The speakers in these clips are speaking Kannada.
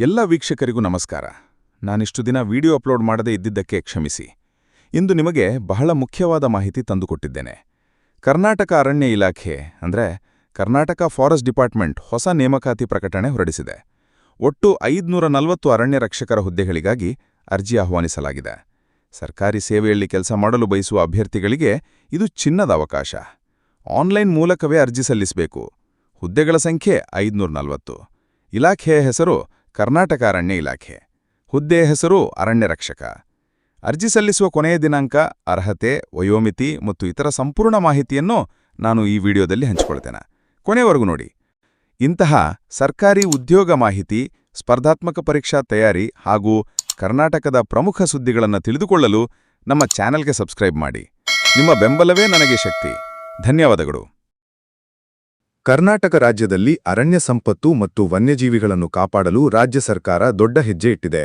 ಎಲ್ಲ ವೀಕ್ಷಕರಿಗೂ ನಮಸ್ಕಾರ. ನಾನಿಷ್ಟು ದಿನ ವಿಡಿಯೋ ಅಪ್ಲೋಡ್ ಮಾಡದೇ ಇದ್ದಿದ್ದಕ್ಕೆ ಕ್ಷಮಿಸಿ. ಇಂದು ನಿಮಗೆ ಬಹಳ ಮುಖ್ಯವಾದ ಮಾಹಿತಿ ತಂದುಕೊಟ್ಟಿದ್ದೇನೆ. ಕರ್ನಾಟಕ ಅರಣ್ಯ ಇಲಾಖೆ, ಅಂದ್ರೆ ಕರ್ನಾಟಕ ಫಾರೆಸ್ಟ್ ಡಿಪಾರ್ಟ್ಮೆಂಟ್ ಹೊಸ ನೇಮಕಾತಿ ಪ್ರಕಟಣೆ ಹೊರಡಿಸಿದೆ. ಒಟ್ಟು ಐದ್ನೂರ ನಲವತ್ತು ಅರಣ್ಯ ರಕ್ಷಕರ ಹುದ್ದೆಗಳಿಗಾಗಿ ಅರ್ಜಿ ಆಹ್ವಾನಿಸಲಾಗಿದೆ. ಸರ್ಕಾರಿ ಸೇವೆಯಲ್ಲಿ ಕೆಲಸ ಮಾಡಲು ಬಯಸುವ ಅಭ್ಯರ್ಥಿಗಳಿಗೆ ಇದು ಚಿನ್ನದ ಅವಕಾಶ. ಆನ್ಲೈನ್ ಮೂಲಕವೇ ಅರ್ಜಿ ಸಲ್ಲಿಸಬೇಕು. ಹುದ್ದೆಗಳ ಸಂಖ್ಯೆ ಐದುನೂರ ನಲವತ್ತು. ಇಲಾಖೆಯ ಹೆಸರು ಕರ್ನಾಟಕ ಅರಣ್ಯ ಇಲಾಖೆ. ಹುದ್ದೆ ಹೆಸರು ಅರಣ್ಯ ರಕ್ಷಕ. ಅರ್ಜಿ ಸಲ್ಲಿಸುವ ಕೊನೆಯ ದಿನಾಂಕ, ಅರ್ಹತೆ, ವಯೋಮಿತಿ ಮತ್ತು ಇತರ ಸಂಪೂರ್ಣ ಮಾಹಿತಿಯನ್ನು ನಾನು ಈ ವಿಡಿಯೋದಲ್ಲಿ ಹಂಚಿಕೊಳ್ತೇನೆ. ಕೊನೆಯವರೆಗೂ ನೋಡಿ. ಇಂತಹ ಸರ್ಕಾರಿ ಉದ್ಯೋಗ ಮಾಹಿತಿ, ಸ್ಪರ್ಧಾತ್ಮಕ ಪರೀಕ್ಷಾ ತಯಾರಿ ಹಾಗೂ ಕರ್ನಾಟಕದ ಪ್ರಮುಖ ಸುದ್ದಿಗಳನ್ನು ತಿಳಿದುಕೊಳ್ಳಲು ನಮ್ಮ ಚಾನೆಲ್ಗೆ ಸಬ್ಸ್ಕ್ರೈಬ್ ಮಾಡಿ. ನಿಮ್ಮ ಬೆಂಬಲವೇ ನನಗೆ ಶಕ್ತಿ. ಧನ್ಯವಾದಗಳು. ಕರ್ನಾಟಕ ರಾಜ್ಯದಲ್ಲಿ ಅರಣ್ಯ ಸಂಪತ್ತು ಮತ್ತು ವನ್ಯಜೀವಿಗಳನ್ನು ಕಾಪಾಡಲು ರಾಜ್ಯ ಸರ್ಕಾರ ದೊಡ್ಡ ಹೆಜ್ಜೆ ಇಟ್ಟಿದೆ.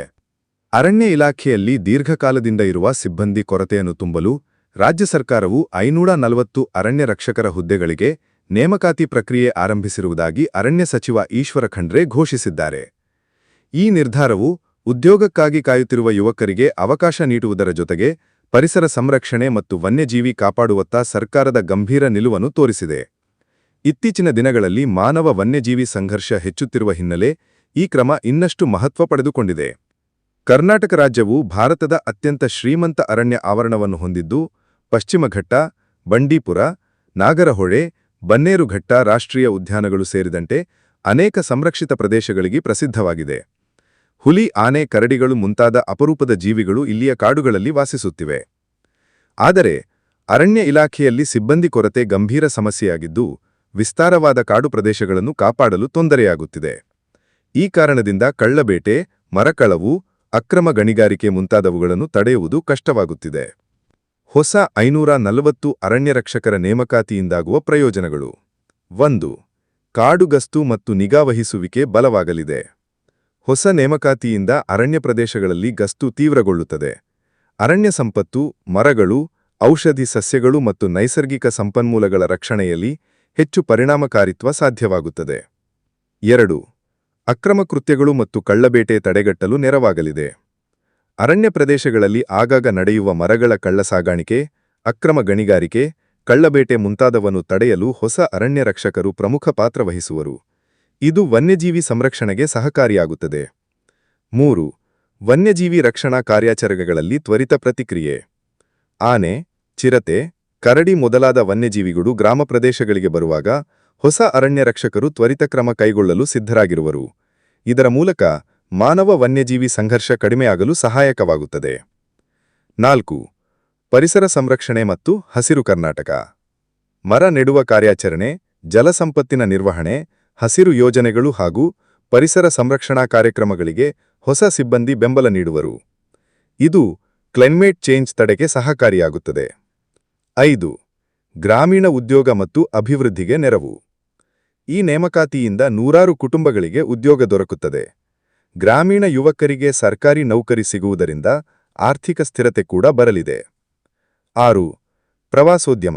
ಅರಣ್ಯ ಇಲಾಖೆಯಲ್ಲಿ ದೀರ್ಘಕಾಲದಿಂದ ಇರುವ ಸಿಬ್ಬಂದಿ ಕೊರತೆಯನ್ನು ತುಂಬಲು ರಾಜ್ಯ ಸರ್ಕಾರವು ಐನೂರ ನಲವತ್ತು ಅರಣ್ಯ ರಕ್ಷಕರ ಹುದ್ದೆಗಳಿಗೆ ನೇಮಕಾತಿ ಪ್ರಕ್ರಿಯೆ ಆರಂಭಿಸಿರುವುದಾಗಿ ಅರಣ್ಯ ಸಚಿವ ಈಶ್ವರ ಖಂಡ್ರೆ ಘೋಷಿಸಿದ್ದಾರೆ. ಈ ನಿರ್ಧಾರವು ಉದ್ಯೋಗಕ್ಕಾಗಿ ಕಾಯುತ್ತಿರುವ ಯುವಕರಿಗೆ ಅವಕಾಶ ನೀಡುವುದರ ಜೊತೆಗೆ ಪರಿಸರ ಸಂರಕ್ಷಣೆ ಮತ್ತು ವನ್ಯಜೀವಿ ಕಾಪಾಡುವತ್ತ ಸರ್ಕಾರದ ಗಂಭೀರ ನಿಲುವನ್ನು ತೋರಿಸಿದೆ. ಇತ್ತೀಚಿನ ದಿನಗಳಲ್ಲಿ ಮಾನವ ವನ್ಯಜೀವಿ ಸಂಘರ್ಷ ಹೆಚ್ಚುತ್ತಿರುವ ಹಿನ್ನೆಲೆ ಈ ಕ್ರಮ ಇನ್ನಷ್ಟು ಮಹತ್ವ ಪಡೆದುಕೊಂಡಿದೆ. ಕರ್ನಾಟಕ ರಾಜ್ಯವು ಭಾರತದ ಅತ್ಯಂತ ಶ್ರೀಮಂತ ಅರಣ್ಯ ಆವರಣವನ್ನು ಹೊಂದಿದ್ದು ಪಶ್ಚಿಮಘಟ್ಟ ಬಂಡೀಪುರ, ನಾಗರಹೊಳೆ ಬನ್ನೇರುಘಟ್ಟ ರಾಷ್ಟ್ರೀಯ ಉದ್ಯಾನಗಳು ಸೇರಿದಂತೆ ಅನೇಕ ಸಂರಕ್ಷಿತ ಪ್ರದೇಶಗಳಿಗೆ ಪ್ರಸಿದ್ಧವಾಗಿದೆ. ಹುಲಿ, ಆನೆ, ಕರಡಿಗಳು ಮುಂತಾದ ಅಪರೂಪದ ಜೀವಿಗಳು ಇಲ್ಲಿಯ ಕಾಡುಗಳಲ್ಲಿ ವಾಸಿಸುತ್ತಿವೆ. ಆದರೆ, ಅರಣ್ಯ ಇಲಾಖೆಯಲ್ಲಿ ಸಿಬ್ಬಂದಿ ಕೊರತೆ ಗಂಭೀರ ಸಮಸ್ಯೆಯಾಗಿದ್ದು ವಿಸ್ತಾರವಾದ ಕಾಡು ಪ್ರದೇಶಗಳನ್ನು ಕಾಪಾಡಲು ತೊಂದರೆಯಾಗುತ್ತಿದೆ. ಈ ಕಾರಣದಿಂದ ಕಳ್ಳಬೇಟೆ, ಮರಕಳವು, ಅಕ್ರಮ ಗಣಿಗಾರಿಕೆ ಮುಂತಾದವುಗಳನ್ನು ತಡೆಯುವುದು ಕಷ್ಟವಾಗುತ್ತಿದೆ. ಹೊಸ ಐನೂರ ನಲವತ್ತು ಅರಣ್ಯ ರಕ್ಷಕರ ನೇಮಕಾತಿಯಿಂದಾಗುವ ಪ್ರಯೋಜನಗಳು. ಒಂದು, ಕಾಡುಗಸ್ತು ಮತ್ತು ನಿಗಾವಹಿಸುವಿಕೆ ಬಲವಾಗಲಿದೆ. ಹೊಸ ನೇಮಕಾತಿಯಿಂದ ಅರಣ್ಯ ಪ್ರದೇಶಗಳಲ್ಲಿ ಗಸ್ತು ತೀವ್ರಗೊಳ್ಳುತ್ತದೆ. ಅರಣ್ಯ ಸಂಪತ್ತು, ಮರಗಳು, ಔಷಧಿ ಸಸ್ಯಗಳು ಮತ್ತು ನೈಸರ್ಗಿಕ ಸಂಪನ್ಮೂಲಗಳ ರಕ್ಷಣೆಯಲ್ಲಿ ಹೆಚ್ಚು ಪರಿಣಾಮಕಾರಿತ್ವ ಸಾಧ್ಯವಾಗುತ್ತದೆ. ಎರಡು, ಅಕ್ರಮ ಕೃತ್ಯಗಳು ಮತ್ತು ಕಳ್ಳಬೇಟೆ ತಡೆಗಟ್ಟಲು ನೆರವಾಗಲಿದೆ. ಅರಣ್ಯ ಪ್ರದೇಶಗಳಲ್ಲಿ ಆಗಾಗ ನಡೆಯುವ ಮರಗಳ ಕಳ್ಳಸಾಗಾಣಿಕೆ, ಅಕ್ರಮ ಗಣಿಗಾರಿಕೆ, ಕಳ್ಳಬೇಟೆ ಮುಂತಾದವನ್ನು ತಡೆಯಲು ಹೊಸ ಅರಣ್ಯ ರಕ್ಷಕರು ಪ್ರಮುಖ ಪಾತ್ರ ವಹಿಸುವರು. ಇದು ವನ್ಯಜೀವಿ ಸಂರಕ್ಷಣೆಗೆ ಸಹಕಾರಿಯಾಗುತ್ತದೆ. ಮೂರು, ವನ್ಯಜೀವಿ ರಕ್ಷಣಾ ಕಾರ್ಯಾಚರಣೆಗಳಲ್ಲಿ ತ್ವರಿತ ಪ್ರತಿಕ್ರಿಯೆ. ಆನೆ, ಚಿರತೆ ಕರಡಿ ಮೊದಲಾದ ವನ್ಯಜೀವಿಗಳು ಗ್ರಾಮ ಪ್ರದೇಶಗಳಿಗೆ ಬರುವಾಗ ಹೊಸ ಅರಣ್ಯ ರಕ್ಷಕರು ತ್ವರಿತ ಕ್ರಮ ಕೈಗೊಳ್ಳಲು ಸಿದ್ಧರಾಗಿರುವರು. ಇದರ ಮೂಲಕ ಮಾನವ ವನ್ಯಜೀವಿ ಸಂಘರ್ಷ ಕಡಿಮೆಯಾಗಲು ಸಹಾಯಕವಾಗುತ್ತದೆ. ನಾಲ್ಕು, ಪರಿಸರ ಸಂರಕ್ಷಣೆ ಮತ್ತು ಹಸಿರು ಕರ್ನಾಟಕ. ಮರ ನೆಡುವ ಕಾರ್ಯಾಚರಣೆ ಜಲಸಂಪತ್ತಿನ ನಿರ್ವಹಣೆ, ಹಸಿರು ಯೋಜನೆಗಳು ಹಾಗೂ ಪರಿಸರ ಸಂರಕ್ಷಣಾ ಕಾರ್ಯಕ್ರಮಗಳಿಗೆ ಹೊಸ ಸಿಬ್ಬಂದಿ ಬೆಂಬಲ ನೀಡುವರು. ಇದು ಕ್ಲೈಮೇಟ್ ಚೇಂಜ್ ತಡೆಗೆ ಸಹಕಾರಿಯಾಗುತ್ತದೆ. ಐದು, ಗ್ರಾಮೀಣ ಉದ್ಯೋಗ ಮತ್ತು ಅಭಿವೃದ್ಧಿಗೆ ನೆರವು. ಈ ನೇಮಕಾತಿಯಿಂದ ನೂರಾರು ಕುಟುಂಬಗಳಿಗೆ ಉದ್ಯೋಗ ದೊರಕುತ್ತದೆ. ಗ್ರಾಮೀಣ ಯುವಕರಿಗೆ ಸರ್ಕಾರಿ ನೌಕರಿ ಸಿಗುವುದರಿಂದ ಆರ್ಥಿಕ ಸ್ಥಿರತೆ ಕೂಡ ಬರಲಿದೆ. ಆರು, ಪ್ರವಾಸೋದ್ಯಮ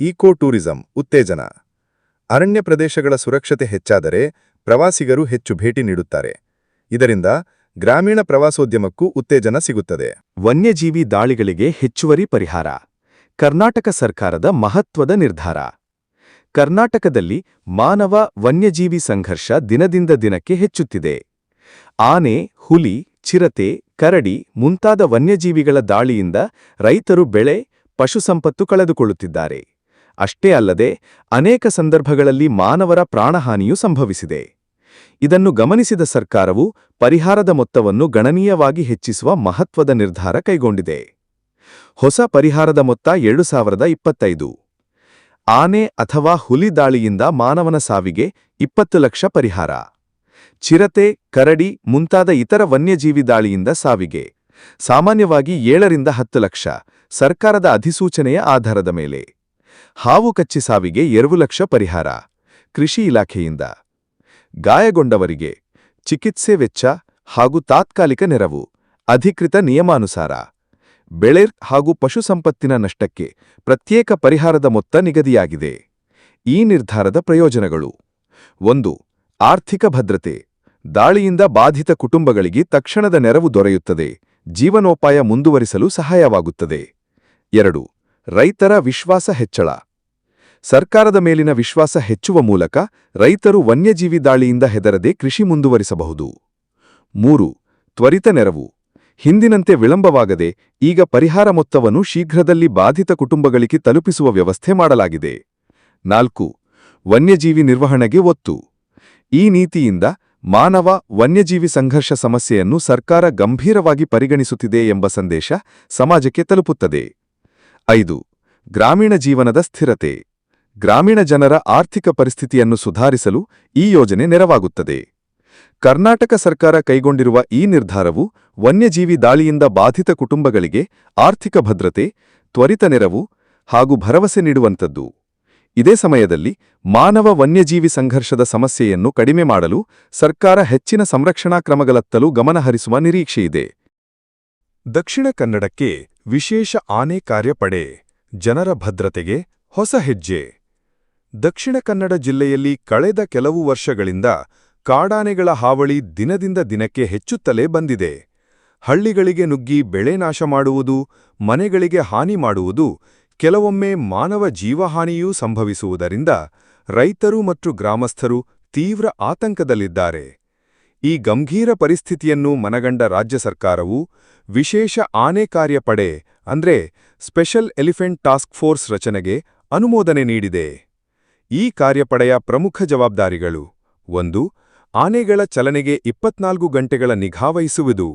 ಈಕೋ ಟೂರಿಸಂ ಉತ್ತೇಜನ. ಅರಣ್ಯ ಪ್ರದೇಶಗಳ ಸುರಕ್ಷತೆ ಹೆಚ್ಚಾದರೆ ಪ್ರವಾಸಿಗರು ಹೆಚ್ಚು ಭೇಟಿ ನೀಡುತ್ತಾರೆ. ಇದರಿಂದ ಗ್ರಾಮೀಣ ಪ್ರವಾಸೋದ್ಯಮಕ್ಕೂ ಉತ್ತೇಜನ ಸಿಗುತ್ತದೆ. ವನ್ಯಜೀವಿ ದಾಳಿಗಳಿಗೆ ಹೆಚ್ಚುವರಿ ಪರಿಹಾರ. ಕರ್ನಾಟಕ ಸರ್ಕಾರದ ಮಹತ್ವದ ನಿರ್ಧಾರ. ಕರ್ನಾಟಕದಲ್ಲಿ ಮಾನವ ವನ್ಯಜೀವಿ ಸಂಘರ್ಷ ದಿನದಿಂದ ದಿನಕ್ಕೆ ಹೆಚ್ಚುತ್ತಿದೆ. ಆನೆ, ಹುಲಿ, ಚಿರತೆ, ಕರಡಿ ಮುಂತಾದ ವನ್ಯಜೀವಿಗಳ ದಾಳಿಯಿಂದ ರೈತರು ಬೆಳೆ ಪಶುಸಂಪತ್ತು ಕಳೆದುಕೊಳ್ಳುತ್ತಿದ್ದಾರೆ. ಅಷ್ಟೇ ಅಲ್ಲದೆ ಅನೇಕ ಸಂದರ್ಭಗಳಲ್ಲಿ ಮಾನವರ ಪ್ರಾಣಹಾನಿಯೂ ಸಂಭವಿಸಿದೆ. ಇದನ್ನು ಗಮನಿಸಿದ ಸರ್ಕಾರವು ಪರಿಹಾರದ ಮೊತ್ತವನ್ನು ಗಣನೀಯವಾಗಿ ಹೆಚ್ಚಿಸುವ ಮಹತ್ವದ ನಿರ್ಧಾರ ಕೈಗೊಂಡಿದೆ. ಹೊಸ ಪರಿಹಾರದ ಮೊತ್ತ ಎರಡು ಸಾವಿರದ ಇಪ್ಪತ್ತೈದು. ಆನೆ ಅಥವಾ ಹುಲಿ ದಾಳಿಯಿಂದ ಮಾನವನ ಸಾವಿಗೆ ಇಪ್ಪತ್ತು ಲಕ್ಷ ಪರಿಹಾರ. ಚಿರತೆ, ಕರಡಿ ಮುಂತಾದ ಇತರ ವನ್ಯಜೀವಿ ದಾಳಿಯಿಂದ ಸಾವಿಗೆ. ಸಾಮಾನ್ಯವಾಗಿ ಏಳರಿಂದ ಹತ್ತು ಲಕ್ಷ, ಸರ್ಕಾರದ ಅಧಿಸೂಚನೆಯ ಆಧಾರದ ಮೇಲೆ. ಹಾವು ಕಚ್ಚಿ ಸಾವಿಗೆ ಎರಡು ಲಕ್ಷ ಪರಿಹಾರ, ಕೃಷಿ ಇಲಾಖೆಯಿಂದ. ಗಾಯಗೊಂಡವರಿಗೆ ಚಿಕಿತ್ಸೆ ವೆಚ್ಚ ಹಾಗೂ ತಾತ್ಕಾಲಿಕ ನೆರವು, ಅಧಿಕೃತ ನಿಯಮಾನುಸಾರ. ಬೆಳೆ ಹಾಗೂ ಪಶುಸಂಪತ್ತಿನ ನಷ್ಟಕ್ಕೆ ಪ್ರತ್ಯೇಕ ಪರಿಹಾರದ ಮೊತ್ತ ನಿಗದಿಯಾಗಿದೆ. ಈ ನಿರ್ಧಾರದ ಪ್ರಯೋಜನಗಳು. ಒಂದು, ಆರ್ಥಿಕ ಭದ್ರತೆ. ದಾಳಿಯಿಂದ ಬಾಧಿತ ಕುಟುಂಬಗಳಿಗೆ ತಕ್ಷಣದ ನೆರವು ದೊರೆಯುತ್ತದೆ. ಜೀವನೋಪಾಯ ಮುಂದುವರಿಸಲು ಸಹಾಯವಾಗುತ್ತದೆ. ಎರಡು, ರೈತರ ವಿಶ್ವಾಸ ಹೆಚ್ಚಳ. ಸರ್ಕಾರದ ಮೇಲಿನ ವಿಶ್ವಾಸ ಹೆಚ್ಚುವ ಮೂಲಕ ರೈತರು ವನ್ಯಜೀವಿ ದಾಳಿಯಿಂದ ಹೆದರದೆ ಕೃಷಿ ಮುಂದುವರಿಸಬಹುದು. ಮೂರು, ತ್ವರಿತ ನೆರವು. ಹಿಂದಿನಂತೆ ವಿಳಂಬವಾಗದೆ ಈಗ ಪರಿಹಾರ ಮೊತ್ತವನ್ನು ಶೀಘ್ರದಲ್ಲಿ ಬಾಧಿತ ಕುಟುಂಬಗಳಿಗೆ ತಲುಪಿಸುವ ವ್ಯವಸ್ಥೆ ಮಾಡಲಾಗಿದೆ. ನಾಲ್ಕು, ವನ್ಯಜೀವಿ ನಿರ್ವಹಣೆಗೆ ಒತ್ತು. ಈ ನೀತಿಯಿಂದ ಮಾನವ ವನ್ಯಜೀವಿ ಸಂಘರ್ಷ ಸಮಸ್ಯೆಯನ್ನು ಸರ್ಕಾರ ಗಂಭೀರವಾಗಿ ಪರಿಗಣಿಸುತ್ತಿದೆ ಎಂಬ ಸಂದೇಶ ಸಮಾಜಕ್ಕೆ ತಲುಪುತ್ತದೆ. ಐದು, ಗ್ರಾಮೀಣ ಜೀವನದ ಸ್ಥಿರತೆ. ಗ್ರಾಮೀಣ ಜನರ ಆರ್ಥಿಕ ಪರಿಸ್ಥಿತಿಯನ್ನು ಸುಧಾರಿಸಲು ಈ ಯೋಜನೆ ನೆರವಾಗುತ್ತದೆ. ಕರ್ನಾಟಕ ಸರ್ಕಾರ ಕೈಗೊಂಡಿರುವ ಈ ನಿರ್ಧಾರವು ವನ್ಯಜೀವಿ ದಾಳಿಯಿಂದ ಬಾಧಿತ ಕುಟುಂಬಗಳಿಗೆ ಆರ್ಥಿಕ ಭದ್ರತೆ, ತ್ವರಿತ ನೆರವು ಹಾಗೂ ಭರವಸೆ ನೀಡುವಂಥದ್ದು. ಇದೇ ಸಮಯದಲ್ಲಿ ಮಾನವ ವನ್ಯಜೀವಿ ಸಂಘರ್ಷದ ಸಮಸ್ಯೆಯನ್ನು ಕಡಿಮೆ ಮಾಡಲು ಸರ್ಕಾರ ಹೆಚ್ಚಿನ ಸಂರಕ್ಷಣಾ ಕ್ರಮಗಳತ್ತಲೂ ಗಮನಹರಿಸುವ ನಿರೀಕ್ಷೆಯಿದೆ ದಕ್ಷಿಣ ಕನ್ನಡಕ್ಕೆ ವಿಶೇಷ ಆನೆ ಕಾರ್ಯಪಡೆ ಜನರ ಭದ್ರತೆಗೆ ಹೊಸ ಹೆಜ್ಜೆ. ದಕ್ಷಿಣ ಕನ್ನಡ ಜಿಲ್ಲೆಯಲ್ಲಿ ಕಳೆದ ಕೆಲವು ವರ್ಷಗಳಿಂದ ಕಾಡಾನೆಗಳ ಹಾವಳಿ ದಿನದಿಂದ ದಿನಕ್ಕೆ ಹೆಚ್ಚುತ್ತಲೇ ಬಂದಿದೆ. ಹಳ್ಳಿಗಳಿಗೆ ನುಗ್ಗಿ ಬೆಳೆ ನಾಶ ಮಾಡುವುದು, ಮನೆಗಳಿಗೆ ಹಾನಿ ಮಾಡುವುದು, ಕೆಲವೊಮ್ಮೆ ಮಾನವ ಜೀವಹಾನಿಯೂ ಸಂಭವಿಸುವುದರಿಂದ ರೈತರು ಮತ್ತು ಗ್ರಾಮಸ್ಥರು ತೀವ್ರ ಆತಂಕದಲ್ಲಿದ್ದಾರೆ. ಈ ಗಂಭೀರ ಪರಿಸ್ಥಿತಿಯನ್ನು ಮನಗಂಡ ರಾಜ್ಯ ಸರ್ಕಾರವು ವಿಶೇಷ ಆನೆ ಕಾರ್ಯಪಡೆ ಅಂದ್ರೆ ಸ್ಪೆಷಲ್ ಎಲಿಫೆಂಟ್ ಟಾಸ್ಕ್ ಫೋರ್ಸ್ ರಚನೆಗೆ ಅನುಮೋದನೆ ನೀಡಿದೆ. ಈ ಕಾರ್ಯಪಡೆಯ ಪ್ರಮುಖ ಜವಾಬ್ದಾರಿಗಳು ಒಂದು ಆನೆಗಳ ಚಲನೆಗೆ ಇಪ್ಪತ್ನಾಲ್ಕು ಗಂಟೆಗಳ ನಿಗಾವಹಿಸುವುದು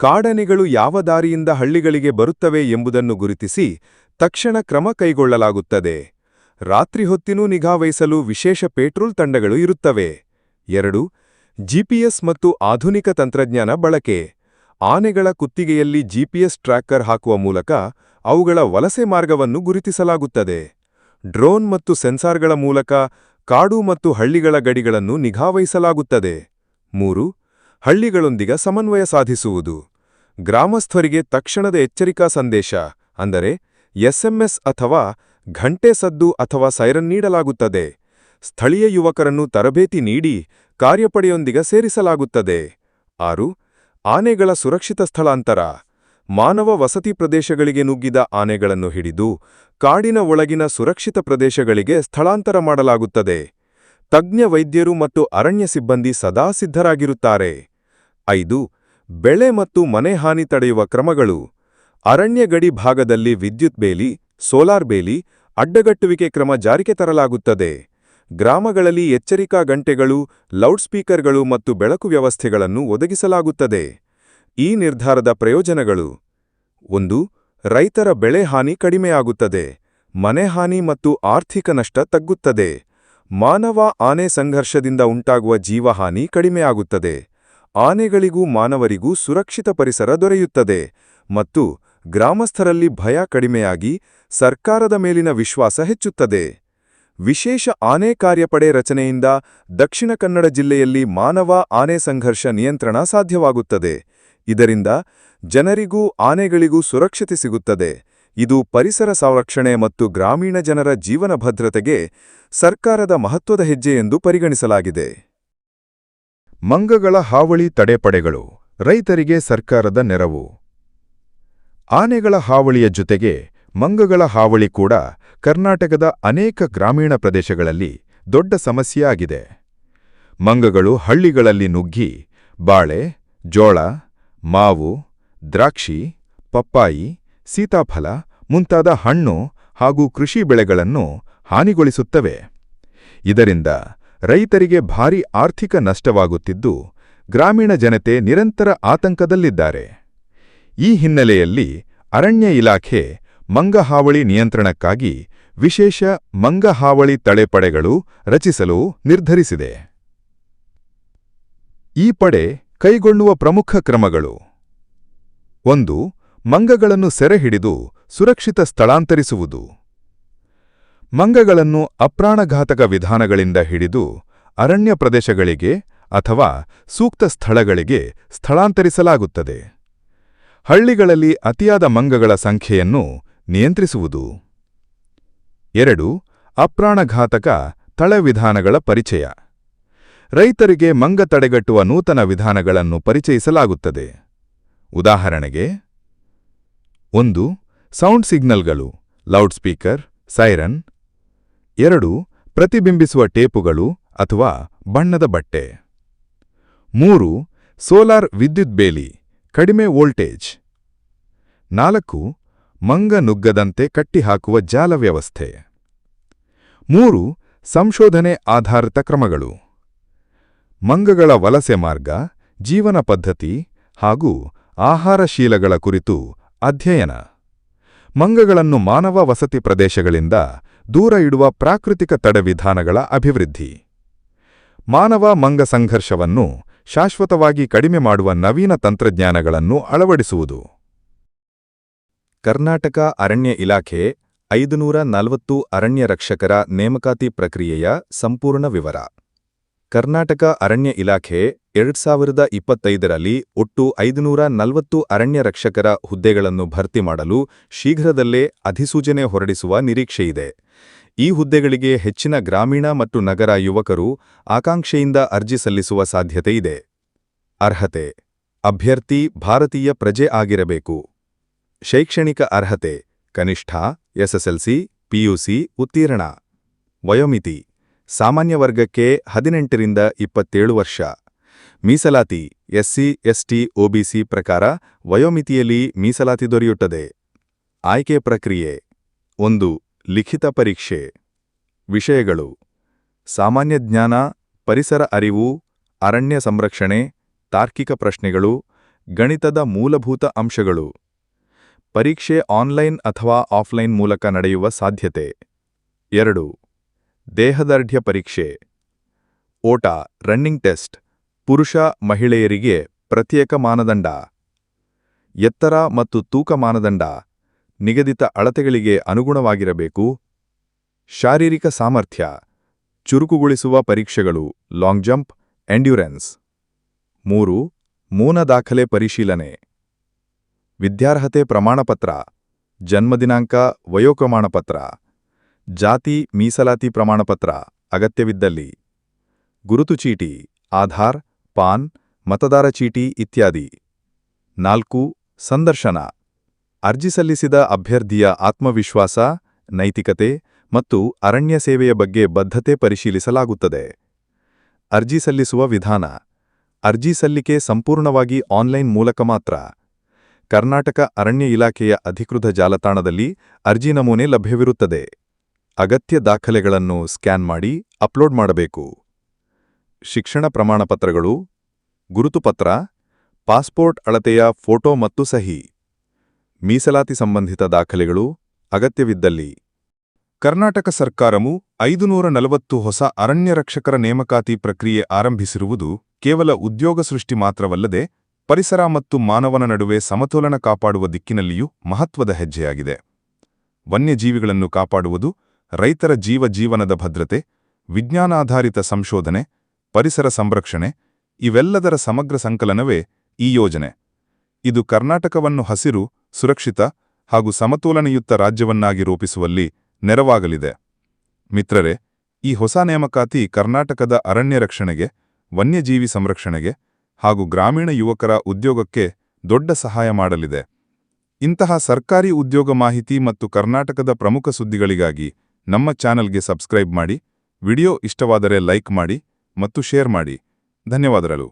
ಕಾಡನೆಗಳು ಯಾವ ದಾರಿಯಿಂದ ಹಳ್ಳಿಗಳಿಗೆ ಬರುತ್ತವೆ ಎಂಬುದನ್ನು ಗುರುತಿಸಿ ತಕ್ಷಣ ಕ್ರಮ ಕೈಗೊಳ್ಳಲಾಗುತ್ತದೆ. ರಾತ್ರಿ ಹೊತ್ತಿನೂ ನಿಗಾವಹಿಸಲು ವಿಶೇಷ ಪೇಟ್ರೋಲ್ ತಂಡಗಳು ಇರುತ್ತವೆ. ಎರಡು, ಜಿಪಿಎಸ್ ಮತ್ತು ಆಧುನಿಕ ತಂತ್ರಜ್ಞಾನ ಬಳಕೆ. ಆನೆಗಳ ಕುತ್ತಿಗೆಯಲ್ಲಿ ಜಿಪಿಎಸ್ ಟ್ರ್ಯಾಕರ್ ಹಾಕುವ ಮೂಲಕ ಅವುಗಳ ವಲಸೆ ಮಾರ್ಗವನ್ನು ಗುರುತಿಸಲಾಗುತ್ತದೆ. ಡ್ರೋನ್ ಮತ್ತು ಸೆನ್ಸಾರ್ಗಳ ಮೂಲಕ ಕಾಡು ಮತ್ತು ಹಳ್ಳಿಗಳ ಗಡಿಗಳನ್ನು ನಿಗಾವಹಿಸಲಾಗುತ್ತದೆ. ಮೂರು, ಹಳ್ಳಿಗಳೊಂದಿಗೆ ಸಮನ್ವಯ ಸಾಧಿಸುವುದು. ಗ್ರಾಮಸ್ಥರಿಗೆ ತಕ್ಷಣದ ಎಚ್ಚರಿಕಾ ಸಂದೇಶ, ಅಂದರೆ ಎಸ್ಎಂಎಸ್ ಅಥವಾ ಘಂಟೆ ಸದ್ದು ಅಥವಾ ಸೈರನ್ ನೀಡಲಾಗುತ್ತದೆ. ಸ್ಥಳೀಯ ಯುವಕರನ್ನು ತರಬೇತಿ ನೀಡಿ ಕಾರ್ಯಪಡೆಯೊಂದಿಗೆ ಸೇರಿಸಲಾಗುತ್ತದೆ. ಆರು, ಆನೆಗಳ ಸುರಕ್ಷಿತ ಸ್ಥಳಾಂತರ. ಮಾನವ ವಸತಿ ಪ್ರದೇಶಗಳಿಗೆ ನುಗ್ಗಿದ ಆನೆಗಳನ್ನು ಹಿಡಿದು ಕಾಡಿನ ಒಳಗಿನ ಸುರಕ್ಷಿತ ಪ್ರದೇಶಗಳಿಗೆ ಸ್ಥಳಾಂತರ ಮಾಡಲಾಗುತ್ತದೆ. ತಜ್ಞ ವೈದ್ಯರು ಮತ್ತು ಅರಣ್ಯ ಸಿಬ್ಬಂದಿ ಸದಾ ಸಿದ್ಧರಾಗಿರುತ್ತಾರೆ. ಐದು, ಬೆಳೆ ಮತ್ತು ಮನೆ ಹಾನಿ ತಡೆಯುವ ಕ್ರಮಗಳು. ಅರಣ್ಯ ಗಡಿ ಭಾಗದಲ್ಲಿ ವಿದ್ಯುತ್ ಬೇಲಿ, ಸೋಲಾರ್ ಬೇಲಿ, ಅಡ್ಡಗಟ್ಟುವಿಕೆ ಕ್ರಮ ಜಾರಿಗೆ ತರಲಾಗುತ್ತದೆ. ಗ್ರಾಮಗಳಲ್ಲಿ ಎಚ್ಚರಿಕಾ ಗಂಟೆಗಳು, ಲೌಡ್ಸ್ಪೀಕರ್ಗಳು ಮತ್ತು ಬೆಳಕು ವ್ಯವಸ್ಥೆಗಳನ್ನು ಒದಗಿಸಲಾಗುತ್ತದೆ. ಈ ನಿರ್ಧಾರದ ಪ್ರಯೋಜನಗಳು. ಒಂದು, ರೈತರ ಬೆಳೆ ಹಾನಿ ಕಡಿಮೆಯಾಗುತ್ತದೆ, ಮನೆ ಹಾನಿ ಮತ್ತು ಆರ್ಥಿಕ ನಷ್ಟ ತಗ್ಗುತ್ತದೆ, ಮಾನವ ಆನೆ ಸಂಘರ್ಷದಿಂದ ಉಂಟಾಗುವ ಜೀವಹಾನಿ ಕಡಿಮೆಯಾಗುತ್ತದೆ, ಆನೆಗಳಿಗೂ ಮಾನವರಿಗೂ ಸುರಕ್ಷಿತ ಪರಿಸರ ದೊರೆಯುತ್ತದೆ ಮತ್ತು ಗ್ರಾಮಸ್ಥರಲ್ಲಿ ಭಯ ಕಡಿಮೆಯಾಗಿ ಸರ್ಕಾರದ ಮೇಲಿನ ವಿಶ್ವಾಸ ಹೆಚ್ಚುತ್ತದೆ. ವಿಶೇಷ ಆನೆ ಕಾರ್ಯಪಡೆ ರಚನೆಯಿಂದ ದಕ್ಷಿಣ ಕನ್ನಡ ಜಿಲ್ಲೆಯಲ್ಲಿ ಮಾನವ ಆನೆ ಸಂಘರ್ಷ ನಿಯಂತ್ರಣ ಸಾಧ್ಯವಾಗುತ್ತದೆ. ಇದರಿಂದ ಜನರಿಗೂ ಆನೆಗಳಿಗೂ ಸುರಕ್ಷತೆ ಸಿಗುತ್ತದೆ. ಇದು ಪರಿಸರ ಸಂರಕ್ಷಣೆ ಮತ್ತು ಗ್ರಾಮೀಣ ಜನರ ಜೀವನ ಭದ್ರತೆಗೆ ಸರ್ಕಾರದ ಮಹತ್ವದ ಹೆಜ್ಜೆ ಎಂದು ಪರಿಗಣಿಸಲಾಗಿದೆ. ಮಂಗಗಳ ಹಾವಳಿ ತಡೆಪಡೆಗಳು. ರೈತರಿಗೆ ಸರ್ಕಾರದ ನೆರವು. ಆನೆಗಳ ಹಾವಳಿಯ ಜೊತೆಗೆ ಮಂಗಗಳ ಹಾವಳಿ ಕೂಡ ಕರ್ನಾಟಕದ ಅನೇಕ ಗ್ರಾಮೀಣ ಪ್ರದೇಶಗಳಲ್ಲಿ ದೊಡ್ಡ ಸಮಸ್ಯೆಯಾಗಿದೆ. ಮಂಗಗಳು ಹಳ್ಳಿಗಳಲ್ಲಿ ನುಗ್ಗಿ, ಬಾಳೆ, ಜೋಳ, ಮಾವು ದ್ರಾಕ್ಷಿ, ಪಪ್ಪಾಯಿ, ಸೀತಾಫಲ ಮುಂತಾದ ಹಣ್ಣು ಹಾಗೂ ಕೃಷಿ ಬೆಳೆಗಳನ್ನು ಹಾನಿಗೊಳಿಸುತ್ತವೆ. ಇದರಿಂದ ರೈತರಿಗೆ ಭಾರಿ ಆರ್ಥಿಕ ನಷ್ಟವಾಗುತ್ತಿದ್ದು, ಗ್ರಾಮೀಣ ಜನತೆ ನಿರಂತರ ಆತಂಕದಲ್ಲಿದ್ದಾರೆ. ಈ ಹಿನ್ನೆಲೆಯಲ್ಲಿ ಅರಣ್ಯ ಇಲಾಖೆ ಮಂಗಹಾವಳಿ ನಿಯಂತ್ರಣಕ್ಕಾಗಿ ವಿಶೇಷ ಮಂಗಹಾವಳಿ ತಳೆಪಡೆಗಳು ರಚಿಸಲು ನಿರ್ಧರಿಸಿದೆ. ಈ ಪಡೆ ಕೈಗೊಳ್ಳುವ ಪ್ರಮುಖ ಕ್ರಮಗಳು ಒಂದು, ಮಂಗಗಳನ್ನು ಸೆರೆಹಿಡಿದು ಸುರಕ್ಷಿತ ಸ್ಥಳಾಂತರಿಸುವುದು. ಮಂಗಗಳನ್ನು ಅಪ್ರಾಣಘಾತಕ ವಿಧಾನಗಳಿಂದ ಹಿಡಿದು ಅರಣ್ಯ ಪ್ರದೇಶಗಳಿಗೆ ಅಥವಾ ಸೂಕ್ತ ಸ್ಥಳಗಳಿಗೆ ಸ್ಥಳಾಂತರಿಸಲಾಗುತ್ತದೆ. ಹಳ್ಳಿಗಳಲ್ಲಿ ಅತಿಯಾದ ಮಂಗಗಳ ಸಂಖ್ಯೆಯನ್ನು ನಿಯಂತ್ರಿಸುವುದು. ಎರಡು, ಅಪ್ರಾಣಘಾತಕ ತಳವಿಧಾನಗಳ ಪರಿಚಯ. ರೈತರಿಗೆ ಮಂಗ ತಡೆಗಟ್ಟುವ ನೂತನ ವಿಧಾನಗಳನ್ನು ಪರಿಚಯಿಸಲಾಗುತ್ತದೆ. ಉದಾಹರಣೆಗೆ, ಒಂದು ಸೌಂಡ್ ಸಿಗ್ನಲ್ಗಳು ಲೌಡ್ ಸ್ಪೀಕರ್ ಸೈರನ್, ಎರಡು ಪ್ರತಿಬಿಂಬಿಸುವ ಟೇಪುಗಳು ಅಥವಾ ಬಣ್ಣದ ಬಟ್ಟೆ, ಮೂರು ಸೋಲಾರ್ ವಿದ್ಯುತ್ ಬೇಲಿ, ಕಡಿಮೆ ವೋಲ್ಟೇಜ್, ನಾಲ್ಕು ಮಂಗ ನುಗ್ಗದಂತೆ ಕಟ್ಟಿಹಾಕುವ ಜಾಲ ವ್ಯವಸ್ಥೆ, ಮೂರು ಸಂಶೋಧನೆ ಆಧಾರಿತ ಕ್ರಮಗಳು, ಮಂಗಗಳ ವಲಸೆ ಮಾರ್ಗ, ಜೀವನ ಪದ್ಧತಿ ಹಾಗೂ ಆಹಾರಶೀಲಗಳ ಕುರಿತು ಅಧ್ಯಯನ. ಮಂಗಗಳನ್ನು ಮಾನವ ವಸತಿ ಪ್ರದೇಶಗಳಿಂದ ದೂರ ಇಡುವ ಪ್ರಾಕೃತಿಕ ತಡೆವಿಧಾನಗಳ ಅಭಿವೃದ್ಧಿ. ಮಾನವ ಮಂಗ ಸಂಘರ್ಷವನ್ನು ಶಾಶ್ವತವಾಗಿ ಕಡಿಮೆ ಮಾಡುವ ನವೀನ ತಂತ್ರಜ್ಞಾನಗಳನ್ನು ಅಳವಡಿಸುವುದು. ಕರ್ನಾಟಕ ಅರಣ್ಯ ಇಲಾಖೆ ಐದುನೂರ ಅರಣ್ಯ ರಕ್ಷಕರ ನೇಮಕಾತಿ ಪ್ರಕ್ರಿಯೆಯ ಸಂಪೂರ್ಣ ವಿವರ. ಕರ್ನಾಟಕ ಅರಣ್ಯ ಇಲಾಖೆ ಎರಡ್ ಸಾವಿರದ ಇಪ್ಪತ್ತೈದರಲ್ಲಿ ಒಟ್ಟು ಐದುನೂರ ನಲವತ್ತು ಅರಣ್ಯ ರಕ್ಷಕರ ಹುದ್ದೆಗಳನ್ನು ಭರ್ತಿ ಮಾಡಲು ಶೀಘ್ರದಲ್ಲೇ ಅಧಿಸೂಚನೆ ಹೊರಡಿಸುವ ನಿರೀಕ್ಷೆಯಿದೆ ಈ ಹುದ್ದೆಗಳಿಗೆ ಹೆಚ್ಚಿನ ಗ್ರಾಮೀಣ ಮತ್ತು ನಗರ ಯುವಕರು ಆಕಾಂಕ್ಷೆಯಿಂದ ಅರ್ಜಿ ಸಲ್ಲಿಸುವ ಸಾಧ್ಯತೆಯಿದೆ ಅರ್ಹತೆ, ಅಭ್ಯರ್ಥಿ ಭಾರತೀಯ ಪ್ರಜೆ ಆಗಿರಬೇಕು. ಶೈಕ್ಷಣಿಕ ಅರ್ಹತೆ, ಕನಿಷ್ಠ, ಎಸ್ಎಸ್ಎಲ್ಸಿ, ಪಿಯುಸಿ, ಉತ್ತೀರ್ಣ. ವಯೋಮಿತಿ ಸಾಮಾನ್ಯ ವರ್ಗಕ್ಕೆ ಹದಿನೆಂಟರಿಂದ ಇಪ್ಪತ್ತೇಳು ವರ್ಷ. ಮೀಸಲಾತಿ, ಎಸ್ಸಿ, ಎಸ್ಟಿ, ಒಬಿಸಿ ಪ್ರಕಾರ ವಯೋಮಿತಿಯಲ್ಲಿ ಮೀಸಲಾತಿ ದೊರೆಯುತ್ತದೆ. ಆಯ್ಕೆ ಪ್ರಕ್ರಿಯೆ. ಒಂದು, ಲಿಖಿತ ಪರೀಕ್ಷೆ. ವಿಷಯಗಳು. ಸಾಮಾನ್ಯ ಜ್ಞಾನ, ಪರಿಸರ ಅರಿವು, ಅರಣ್ಯ ಸಂರಕ್ಷಣೆ, ತಾರ್ಕಿಕ ಪ್ರಶ್ನೆಗಳು, ಗಣಿತದ ಮೂಲಭೂತ ಅಂಶಗಳು. ಪರೀಕ್ಷೆ ಆನ್ಲೈನ್ ಅಥವಾ ಆಫ್ಲೈನ್ ಮೂಲಕ ನಡೆಯುವ ಸಾಧ್ಯತೆ. ಎರಡು ದೇಹದಾರ್ಢ್ಯ ಪರೀಕ್ಷೆ. ಓಟ, ರನ್ನಿಂಗ್ ಟೆಸ್ಟ್, ಪುರುಷ ಮಹಿಳೆಯರಿಗೆ ಪ್ರತ್ಯೇಕ ಮಾನದಂಡ. ಎತ್ತರ ಮತ್ತು ತೂಕ ಮಾನದಂಡ, ನಿಗದಿತ ಅಳತೆಗಳಿಗೆ ಅನುಗುಣವಾಗಿರಬೇಕು. ಶಾರೀರಿಕ ಸಾಮರ್ಥ್ಯ, ಚುರುಕುಗೊಳಿಸುವ ಪರೀಕ್ಷೆಗಳು, ಲಾಂಗ್ ಜಂಪ್, ಎಂಡ್ಯೂರೆನ್ಸ್. ಮೂರು ಮೂಲ ದಾಖಲೆ ಪರಿಶೀಲನೆ. ವಿದ್ಯಾರ್ಹತೆ ಪ್ರಮಾಣಪತ್ರ, ಜನ್ಮದಿನಾಂಕ, ವಯೋಪ್ರಮಾಣಪತ್ರ. ಜಾತಿ ಮೀಸಲಾತಿ ಪ್ರಮಾಣಪತ್ರ ಅಗತ್ಯವಿದ್ದಲ್ಲಿ ಗುರುತು ಚೀಟಿ, ಆಧಾರ್, ಪಾನ್, ಮತದಾರ ಚೀಟಿ ಇತ್ಯಾದಿ. ನಾಲ್ಕು, ಸಂದರ್ಶನ. ಅರ್ಜಿ ಸಲ್ಲಿಸಿದ ಅಭ್ಯರ್ಥಿಯ ಆತ್ಮವಿಶ್ವಾಸ, ನೈತಿಕತೆ ಮತ್ತು ಅರಣ್ಯ ಸೇವೆಯ ಬಗ್ಗೆ ಬದ್ಧತೆ ಪರಿಶೀಲಿಸಲಾಗುತ್ತದೆ. ಅರ್ಜಿ ಸಲ್ಲಿಸುವ ವಿಧಾನ. ಅರ್ಜಿ ಸಲ್ಲಿಕೆ ಸಂಪೂರ್ಣವಾಗಿ ಆನ್ಲೈನ್ ಮೂಲಕ ಮಾತ್ರ. ಕರ್ನಾಟಕ ಅರಣ್ಯ ಇಲಾಖೆಯ ಅಧಿಕೃತ ಜಾಲತಾಣದಲ್ಲಿ ಅರ್ಜಿ ನಮೂನೆ ಲಭ್ಯವಿರುತ್ತದೆ. ಅಗತ್ಯ ದಾಖಲೆಗಳನ್ನು ಸ್ಕ್ಯಾನ್ ಮಾಡಿ ಅಪ್ಲೋಡ್ ಮಾಡಬೇಕು. ಶಿಕ್ಷಣ ಪ್ರಮಾಣಪತ್ರಗಳು, ಗುರುತುಪತ್ರ, ಪಾಸ್ಪೋರ್ಟ್ ಅಳತೆಯ ಫೋಟೋ ಮತ್ತು ಸಹಿ, ಮೀಸಲಾತಿ ಸಂಬಂಧಿತ ದಾಖಲೆಗಳು ಅಗತ್ಯವಿದ್ದಲ್ಲಿ. ಕರ್ನಾಟಕ ಸರ್ಕಾರವು ಐದುನೂರ ನಲವತ್ತು ಹೊಸ ಅರಣ್ಯ ರಕ್ಷಕರ ನೇಮಕಾತಿ ಪ್ರಕ್ರಿಯೆ ಆರಂಭಿಸಿರುವುದು ಕೇವಲ ಉದ್ಯೋಗ ಸೃಷ್ಟಿ ಮಾತ್ರವಲ್ಲದೆ ಪರಿಸರ ಮತ್ತು ಮಾನವನ ನಡುವೆ ಸಮತೋಲನ ಕಾಪಾಡುವ ದಿಕ್ಕಿನಲ್ಲಿಯೂ ಮಹತ್ವದ ಹೆಜ್ಜೆಯಾಗಿದೆ. ವನ್ಯಜೀವಿಗಳನ್ನು ಕಾಪಾಡುವುದು ರೈತರ ಜೀವ ಜೀವನದ ಭದ್ರತೆ, ವಿಜ್ಞಾನಾಧಾರಿತ ಸಂಶೋಧನೆ, ಪರಿಸರ ಸಂರಕ್ಷಣೆ, ಇವೆಲ್ಲದರ ಸಮಗ್ರ ಸಂಕಲನವೇ ಈ ಯೋಜನೆ. ಇದು ಕರ್ನಾಟಕವನ್ನು ಹಸಿರು, ಸುರಕ್ಷಿತ ಹಾಗೂ ಸಮತೋಲನಯುಕ್ತ ರಾಜ್ಯವನ್ನಾಗಿ ರೂಪಿಸುವಲ್ಲಿ ನೆರವಾಗಲಿದೆ. ಮಿತ್ರರೇ, ಈ ಹೊಸ ನೇಮಕಾತಿ ಕರ್ನಾಟಕದ ಅರಣ್ಯ ರಕ್ಷಣೆಗೆ, ವನ್ಯಜೀವಿ ಸಂರಕ್ಷಣೆಗೆ ಹಾಗೂ ಗ್ರಾಮೀಣ ಯುವಕರ ಉದ್ಯೋಗಕ್ಕೆ ದೊಡ್ಡ ಸಹಾಯ ಮಾಡಲಿದೆ. ಇಂತಹ ಸರ್ಕಾರಿ ಉದ್ಯೋಗ ಮಾಹಿತಿ ಮತ್ತು ಕರ್ನಾಟಕದ ಪ್ರಮುಖ ಸುದ್ದಿಗಳಿಗಾಗಿ ನಮ್ಮ ಚಾನಲ್ಗೆ ಸಬ್ಸ್ಕ್ರೈಬ್ ಮಾಡಿ ವಿಡಿಯೋ ಇಷ್ಟವಾದರೆ ಲೈಕ್ ಮಾಡಿ ಮತ್ತು ಶೇರ್ ಮಾಡಿ. ಧನ್ಯವಾದಗಳು.